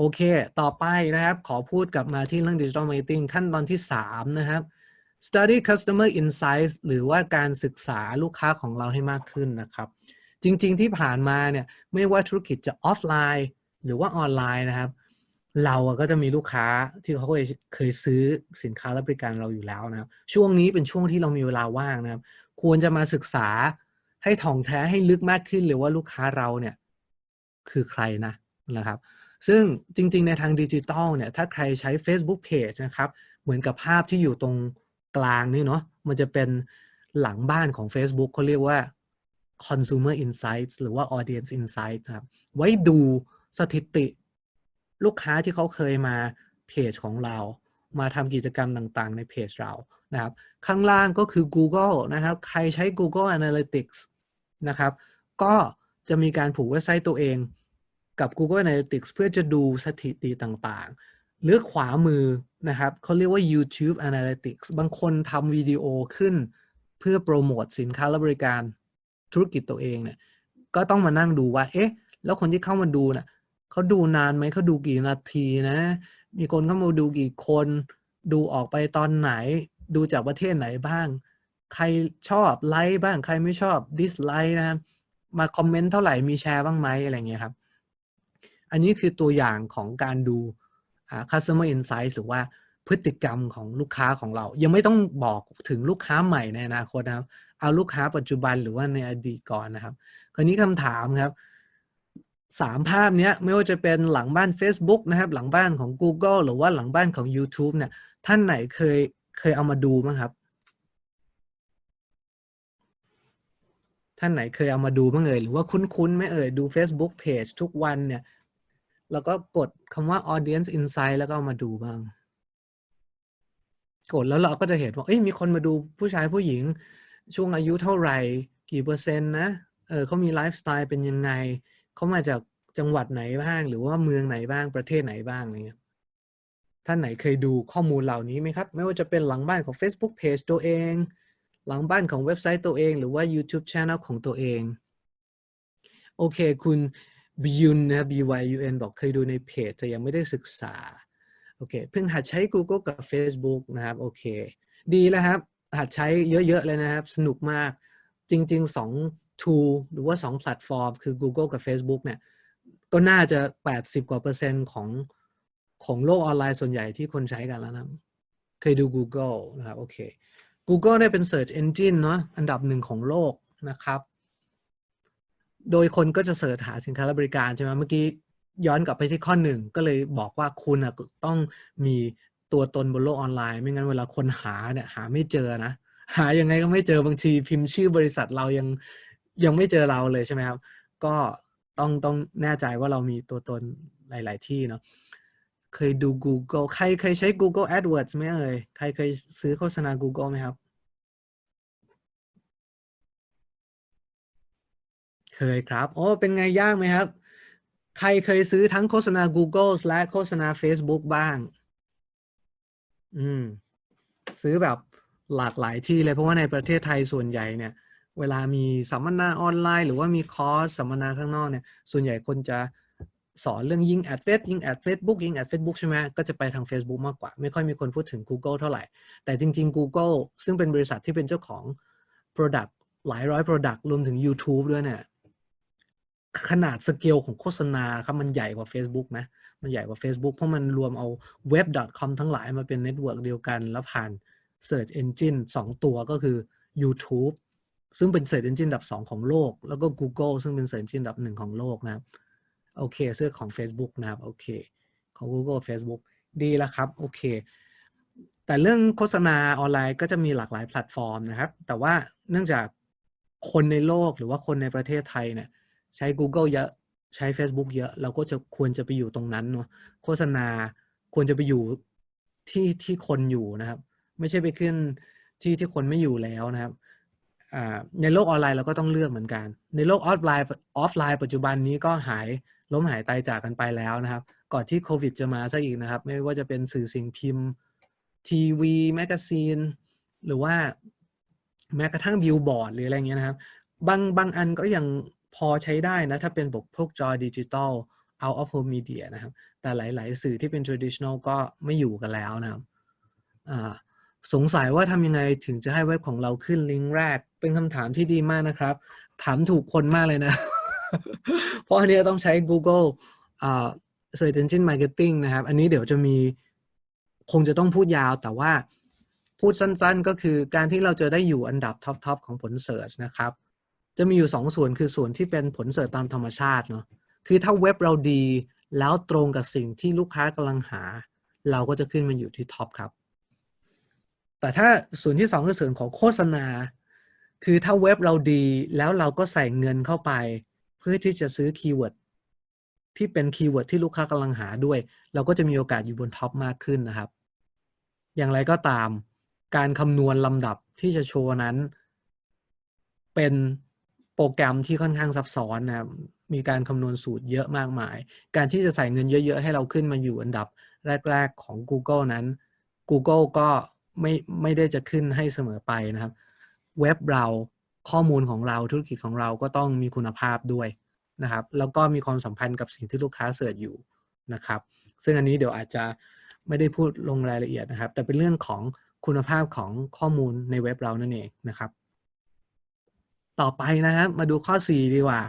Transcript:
โอเค ต่อไปนะครับ ขอพูดกลับมาที่เรื่อง Digital Marketing ขั้นตอนที่ 3 นะครับ study customer insights หรือว่าการศึกษาลูกค้าของเราให้มากขึ้นนะครับ จริงๆที่ผ่านมาเนี่ย ไม่ว่าธุรกิจจะออฟไลน์ หรือว่าออนไลน์นะครับ เราก็จะมีลูกค้าที่เขาเคยเคยซื้อสินค้าและบริการเราอยู่แล้วนะครับ ช่วงนี้เป็นช่วงที่เรามีเวลาว่างนะครับ ควรจะมาศึกษาให้ถ่องแท้ให้ลึกมากขึ้นเลยว่าลูกค้าเราเนี่ยคือใครนะนะครับ ซึ่งจริง ๆ ในทางดิจิตอลเนี่ยถ้าใครใช้ Facebook Page นะครับเหมือนกับภาพที่อยู่ตรงกลางนี่เนาะมันจะเป็นหลังบ้านของ Facebook เขาเรียกว่า consumer insights หรือว่า audience insights ครับ ไว้ดูสถิติลูกค้าที่เขาเคยมาเพจของเรา มาทำกิจกรรมต่างๆ ในเพจเรานะครับ ข้างล่างก็คือ Google นะครับ ใครใช้ Google Analytics นะครับ ก็จะมีการผูกเว็บไซต์ตัวเอง กับ Google Analytics เพื่อจะดูสถิติต่างๆหรือกขวามือนะครับเขาเรียกว่า YouTube Analytics บางคนทำวิดีโอขึ้น เพื่อโปรโมทสินค้าและบริการธุรกิจตัวเองเนี่ยก็ต้องมานั่งดูว่า เอ๊ะ แล้วคนที่เข้ามาดูน่ะเขาดูนานไหมเขาดูกี่นาทีนะ มีคนเข้ามาดูกี่คน ดูออกไปตอนไหน ดูจากประเทศไหนบ้าง ใครชอบไลค์บ้าง ใครไม่ชอบดิสไลค์นะครับ มาคอมเมนต์เท่าไหร่มีแชร์บ้างไหมอะไรเงี้ยครับ อันนี้คือตัวอย่างของการดู customer insight หรือว่าพฤติกรรมของลูกค้าของเรา ยังไม่ต้องบอกถึงลูกค้าใหม่ในอนาคตนะครับ เอาลูกค้าปัจจุบันหรือว่าในอดีตก่อนนะครับ คราวนี้คำถามครับสามภาพนี้ไม่ว่าจะเป็นหลังบ้าน Facebook นะครับ หลังบ้านของ Google หรือว่าหลังบ้านของ YouTube เนี่ย ท่านไหนเคยเคยเอามาดูมั้งครับ ท่านไหนเคยเอามาดูบ้างเอ่ยหรือว่าคุ้นๆไหมเอ่ยดู Facebook Page ทุกวันเนี่ย แล้วก็กดคำว่า audience insight แล้วก็ามาดูบ้าง กดแล้วเราก็จะเห็นว่าเอ้ยมีคนมาดูผู้ชายผู้หญิง ช่วงอายุเท่าไหร่ กี่เปอร์เซ็นต์นะเออเขามีไลฟ์สไตล์เป็นยังไง เขามาจากจังหวัดไหนบ้าง หรือว่าเมืองไหนบ้างประเทศไหนบ้างอะไรเงี้ยท่านไหนเคยดูข้อมูลเหล่านี้ไหมครับ ไม่ว่าจะเป็นหลังบ้านของ Facebook Page ตัวเอง หลังบ้านของเว็บไซต์ตัวเอง หรือว่า YouTube Channel ของตัวเอง โอเค คุณ บิยุนนะครับ BYUN บอกเคยดูในเพจแต่ยังไม่ได้ศึกษา โอเค เพิ่งหัดใช้ Google กับ Facebook นะครับ โอเค ดีแล้วครับ หัดใช้เยอะ ๆ เลยนะครับ สนุกมาก จริง ๆ 2 tool หรือว่า 2 แพลตฟอร์ม คือ Google กับ Facebook เนี่ย ก็น่าจะ 80 กว่าเปอร์เซ็นต์ของของโลกออนไลน์ส่วนใหญ่ที่คนใช้กันแล้วนะ เคยดู Google นะครับ โอเค Google เนี่ยเป็น Search Engine เนาะ อันดับหนึ่งของโลกนะครับ โดยคนก็จะเสิร์ชหาสินค้าและบริการใช่ไหมเมื่อกี้ย้อนกลับไปที่ข้อหนึ่งก็เลยบอกว่าคุณต้องมีตัวตนบนโลกออนไลน์ ไม่งั้นเวลาคนหาเนี่ยหาไม่เจอนะหายังไงก็ไม่เจอบางทีพิมพ์ชื่อบริษัทเรายังยังไม่เจอเราเลยใช่ไหมครับ ก็ต้องต้องแน่ใจว่าเรามีตัวตนหลาย ๆ ที่เนาะเคยดู Google ใครเคยใช้ Google AdWords ไหมเอ่ยใครเคยซื้อโฆษณา Google ไหมครับ เคยครับ โอ้ เป็นไงยากไหมครับ ใครเคยซื้อทั้งโฆษณา Google และโฆษณา Facebook บ้าง อืม ซื้อแบบหลากหลายที่เลยเพราะว่าในประเทศไทยส่วนใหญ่เนี่ย เวลามีสัมมนาออนไลน์ หรือว่ามีคอร์สสัมมนาข้างนอกเนี่ย ส่วนใหญ่คนจะสอนเรื่องยิงแอดเฟซยิงแอดเฟซบุ๊กยิงแอดเฟซบุ๊กใช่ไหมก็จะไปทาง Facebook มากกว่า ไม่ค่อยมีคนพูดถึง Google เท่าไหร่ แต่จริง ๆ Google ซึ่งเป็นบริษัทที่เป็นเจ้าของ Product หลายร้อย Product รวมถึง YouTube ด้วยเนี่ย ขนาดสเกลของโฆษณาครับมันใหญ่กว่า Facebook นะ มันใหญ่กว่า Facebook เพราะมันรวมเอา web.com ทั้งหลายมาเป็นเน็ตเวิร์กเดียวกัน แล้วผ่าน Search Engine 2 ตัวก็คือ YouTube ซึ่งเป็น Search Engine อันดับ 2 ของโลก แล้วก็ Google ซึ่งเป็น Search Engine อันดับ 1 ของโลกนะครับ โอเคเสื้อของ Facebook นะครับ โอเค ของ Google Facebook ดีแล้วครับ โอเค แต่เรื่องโฆษณาออนไลน์ก็จะมีหลากหลายแพลตฟอร์มนะครับ แต่ว่าเนื่องจากคนในโลกหรือว่าคนในประเทศไทยเนี่ย ใช้ Google เยอะใช้ Facebook เยอะ เราก็จะควรจะไปอยู่ตรงนั้นเนาะโฆษณาควรจะไปอยู่ที่ที่คนอยู่นะครับ ไม่ใช่ไปขึ้นที่ที่คนไม่อยู่แล้วนะครับในโลกออนไลน์เราก็ต้องเลือกเหมือนกัน ในโลกออฟไลน์ออฟไลน์ปัจจุบันนี้ก็หายล้มหายตายจากกันไปแล้วนะครับ ก่อนที่โควิดจะมาซะอีกนะครับ ไม่ว่าจะเป็นสื่อสิ่งพิมพ์ ทีวีแมกกาซีน หรือว่าแม้กระทั่งบิลบอร์ดหรืออะไรเงี้ยนะครับ บางบางอันก็ยัง พอใช้ได้นะ ถ้าเป็นพวกจอดิจิตอล out of home media นะครับ แต่หลาย ๆ สื่อที่เป็น traditional ก็ไม่อยู่กันแล้วนะครับสงสัยว่าทำยังไงถึงจะให้เว็บของเราขึ้นลิงก์แรก เป็นคำถามที่ดีมากนะครับ ถามถูกคนมากเลยนะ เพราะอันนี้ต้องใช้ Google อ่า Search Engine Marketing นะครับ อันนี้เดี๋ยวจะมีคงจะต้องพูดยาวแต่ว่าพูดสั้น ๆ ก็คือการที่เราจะได้อยู่อันดับท็อป ๆ ของผล Search นะครับ จะมีอยู่สองส่วนคือส่วนที่เป็นผลเสิร์ชตามธรรมชาติเนาะคือถ้าเว็บเราดีแล้วตรงกับสิ่งที่ลูกค้ากำลังหา เราก็จะขึ้นมาอยู่ที่ท็อปครับ แต่ถ้าส่วนที่สองคือส่วนของโฆษณา คือถ้าเว็บเราดีแล้วเราก็ใส่เงินเข้าไป เพื่อที่จะซื้อคีย์เวิร์ดที่เป็นคีย์เวิร์ดที่ลูกค้ากำลังหาด้วย เราก็จะมีโอกาสอยู่บนท็อปมากขึ้นนะครับ อย่างไรก็ตาม การคำนวณลำดับที่จะโชว์นั้น เป็น โปรแกรมที่ค่อนข้างซับซ้อนนะมีการคำนวณสูตรเยอะมากมาย การที่จะใส่เงินเยอะ ๆ ให้เราขึ้นมาอยู่อันดับแรก ๆ ของ Google นั้น Google ก็ไม่ไม่ได้จะขึ้นให้เสมอไปนะครับ เว็บเราข้อมูลของเราธุรกิจของเราก็ต้องมีคุณภาพด้วยนะครับ แล้วก็มีความสัมพันธ์กับสิ่งที่ลูกค้าเสิร์ชอยู่นะครับ ซึ่งอันนี้เดี๋ยวอาจจะไม่ได้พูดลงรายละเอียดนะครับ แต่เป็นเรื่องของคุณภาพของข้อมูลในเว็บเรานั่นเองนะครับ ต่อไปนะครับ มาดูข้อ 4 ดีกว่า